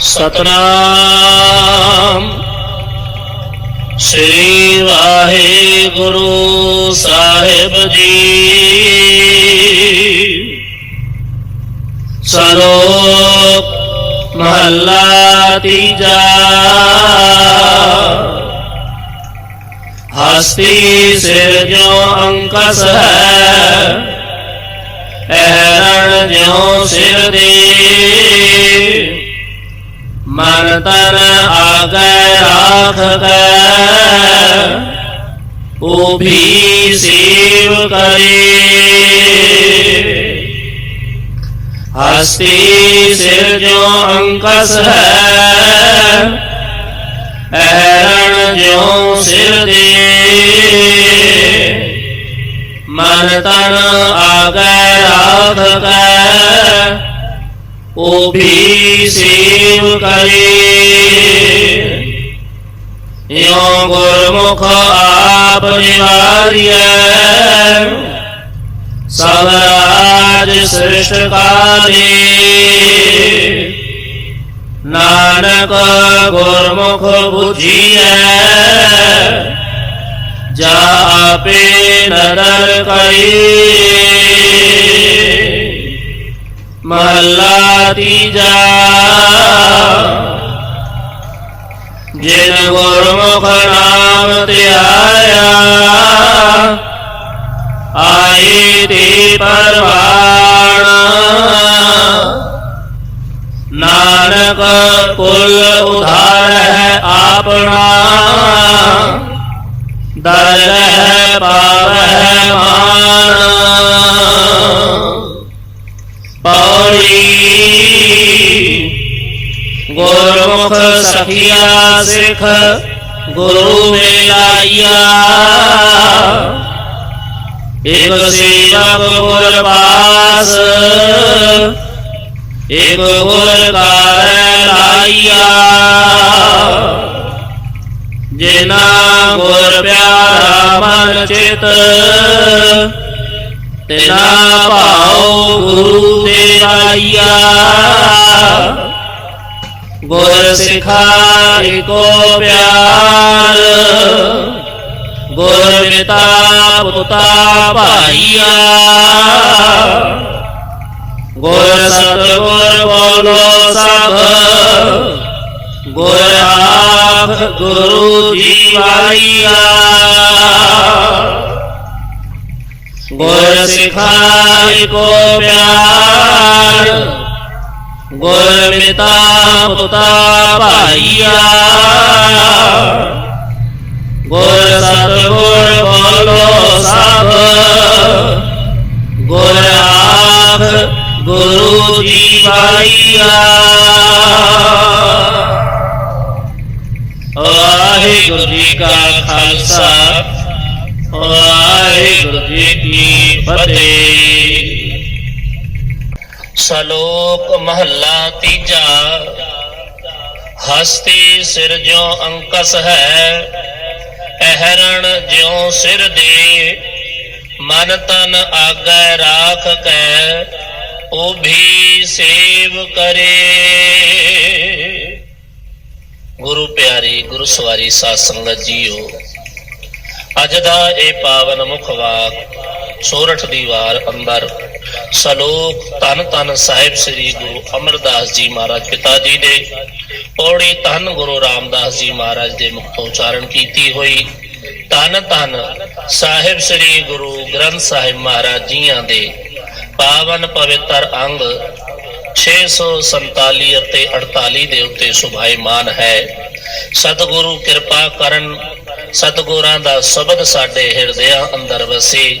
ਸਤਨਾਮ। ਸ੍ਰੀ ਵਾਹਿਗੁਰੂ ਸਾਹਿਬ ਜੀ। ਸਲੋਕ ਮਹੱਲਾ ਤੀਜਾ। ਹਸਤੀ ਸਿਰ ਜੋ ਅੰਕਸ ਹੈ ਐਰਣ ਜਿਉ ਸਿਰ ਦੇ। ਮਨ ਤਨ ਆਗੈ ਰਾਖ ਕੈ ਸੇਵ ਕਰੇ। ਹਸਤੀ ਸਿਰ ਜੋ ਅੰਕਸ ਹੈ ਐਰਣ ਜਿਉ ਸਿਰ ਦੇ। ਮਨ ਤਨ ਉਹ ਵੀ ਸੇਵ ਕਰੇ। ਯੋ ਗੁਰਮੁਖ ਆਪ ਨਿਵਾਰਿਐ ਸਭ ਰਾਜ ਸ੍ਰਿਸ਼ਟ ਕਾਲੇ। ਨਾਨਕ ਗੁਰਮੁਖ ਬੁਝੀਐ। ਜਾ ਆਪੇ ਨਦਰ ਕਰੀ। ਮਹੱਲਾ ਤੀਜਾ। ਜਿਨ ਗੁਰਮੁਖ ਨਾਮ ਧਿਆਇਆ ਆਏ ਤੇ ਪਰਵਾਣ। ਨਾਨਕ ਕੁਲ ਉਧਾਰ ਹੈ ਆਪਣਾ ਦਰਗਹ ਪਾਵਹਿ ਮਾਨ। ਗੁਰਮੁਖ ਸਖੀਆ ਸਿਖ, ਗੁਰੂ ਮਿਲਾਈਆ। ਇਕ ਸੇਵਕ ਗੁਰ ਪਾਸ, ਇਕ ਗੁਰ ਕਾਰੈ ਲਾਈਆ। ਜਿਨਾ ਗੁਰ ਪਿਆਰਾ ਮਨ ਚਿਤ, ਤੇਨਾ ਭਾਉ ਗੁਰੂ ਤੇ ਆਈਆ ਗੁਰ ਸਿਖਾਇ ਕੋ ਪਿਆਰ। ਗੁਰ ਪਿਤਾ ਪੁੱਤਾ ਭਾਈਆ। ਗੁਰ ਸਤਿਗੁਰ ਬੋਲੋ ਸਭ। ਗੁਰ ਆਖ ਗੁਰੂ ਜੀਵਾਈਆ। ਗੁਰ ਸਿਖਾਇ ਕੋ ਪਿਆਰ। ਗੁਰ ਮਿਤਾ ਪੁੱਤਾ ਭਾਈਆ। ਗੁਰ ਸਤਿਗੁਰ ਬੋਲੋ ਸਭ। ਗੁਰ ਆਖ ਗੁਰੂ ਜੀਵਾਈਆ ਵਾਹਿਗੁਰੂ ਜੀ ਕਾ ਖਾਲਸਾ। ਵਾਹਿਗੁਰੂ ਜੀ ਕੀ ਫਤਿਹ। ਸ਼ਲੋਕ ਮਹੱਲਾ ਤੀਜਾ। ਹਸਤੀ ਸਿਰ ਜੋ ਅੰਕਸ ਹੈ, ਅਹਰਣ ਜਿਉ ਸਿਰ ਦੇ। ਮਨ ਤਨ ਆਗੈ ਰਾਖ ਕੈ, ਉਹ ਵੀ ਸੇਵ ਕਰੇ। ਗੁਰੂ ਪਿਆਰੀ ਗੁਰੂ ਸਵਾਰੀ ਸਾਧ ਸੰਗਤ ਜੀਓ, ਅੱਜ ਦਾ ਇਹ ਪਾਵਨ ਮੁਖ ਵਾਕ ਸੋਰਠ ਦੀ ਵਾਰ ਅੰਦਰ ਸ਼ਲੋਕ ਤਨ ਤਨ ਸਾਹਿਬ ਸ੍ਰੀ ਗੁਰੂ ਅਮਰਦਾਸ ਜੀ ਮਹਾਰਾਜ ਪਿਤਾ ਜੀ ਦੇ। ਪੌੜੀ ਤਨ ਗੁਰੂ ਰਾਮਦਾਸ ਜੀ ਮਹਾਰਾਜ ਦੇ ਮੁਖ ਉਚਾਰਨ ਕੀਤੀ ਹੋਈ। ਤਨ ਤਨ ਸਾਹਿਬ ਸ੍ਰੀ ਗੁਰੂ ਗ੍ਰੰਥ ਸਾਹਿਬ ਮਹਾਰਾਜ ਜੀਆਂ ਦੇ ਪਾਵਨ ਪਵਿੱਤਰ ਅੰਗ 647 ਅਤੇ 48 ਦੇ ਉੱਤੇ ਸੁਭਾਈਮਾਨ ਹੈ। ਸਤਿਗੁਰੂ ਕਿਰਪਾ ਕਰਨ, ਸਤਿਗੁਰਾਂ ਦਾ ਸ਼ਬਦ ਸਾਡੇ ਹਿਰਦਿਆਂ ਅੰਦਰ ਵਸੇ।